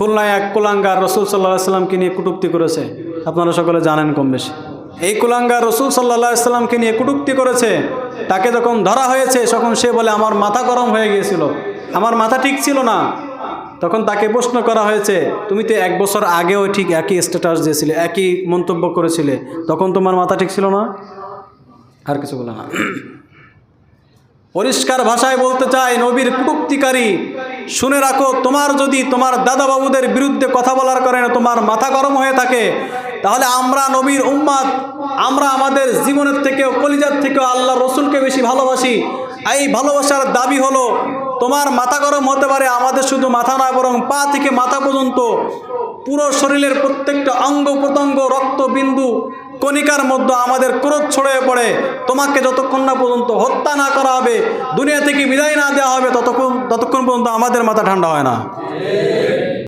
খুলনায় এক কুলাঙ্গার রসুল সাল্লাহ সাল্লামকে নিয়ে কটুক্তি করেছে। আপনারা সকলে জানেন কম বেশি। এই কুলাঙ্গার রসুল সাল্লাহ সাল্লামকে নিয়ে কটুক্তি করেছে। তাকে যখন ধরা হয়েছে, তখন সে বলে, আমার মাথা গরম হয়ে গিয়েছিল। আমার মাথা ঠিক ছিল না। তখন তাকে প্রশ্ন করা হয়েছে, তুমি তো এক বছর আগেও ঠিক একই স্ট্যাটাস দিয়েছিলে, একই মন্তব্য করেছিলে। তখন তোমার মাথা ঠিক ছিল না? আর কিছু বলে না। পরিষ্কার ভাষায় বলতে চাই নবীর কুটুক্তিকারী শুনে রাখো, তোমার যদি তোমার দাদা বাবুদের বিরুদ্ধে কথা বলার কারণে তোমার মাথা গরম হয়ে থাকে, তাহলে আমরা নবীর উম্মাদ, আমরা আমাদের জীবনের থেকেও, কলিজার থেকেও আল্লাহ রসুলকে বেশি ভালোবাসি। এই ভালোবাসার দাবি হলো, তোমার মাথা গরম হতে পারে আমাদের শুধু মাথা না বরং পা থেকে মাথা পর্যন্ত পুরো শরীরের প্রত্যেকটা অঙ্গ প্রত্যঙ্গ রক্তবিন্দু কণিকার মধ্যে আমাদের ক্রোধ ছড়িয়ে পড়ে। তোমাকে যতক্ষণ না পর্যন্ত হত্যা না করা হবে, দুনিয়া থেকে বিদায় না দেওয়া হবে, ততক্ষণ ততক্ষণ পর্যন্ত আমাদের মাথা ঠান্ডা হয় না।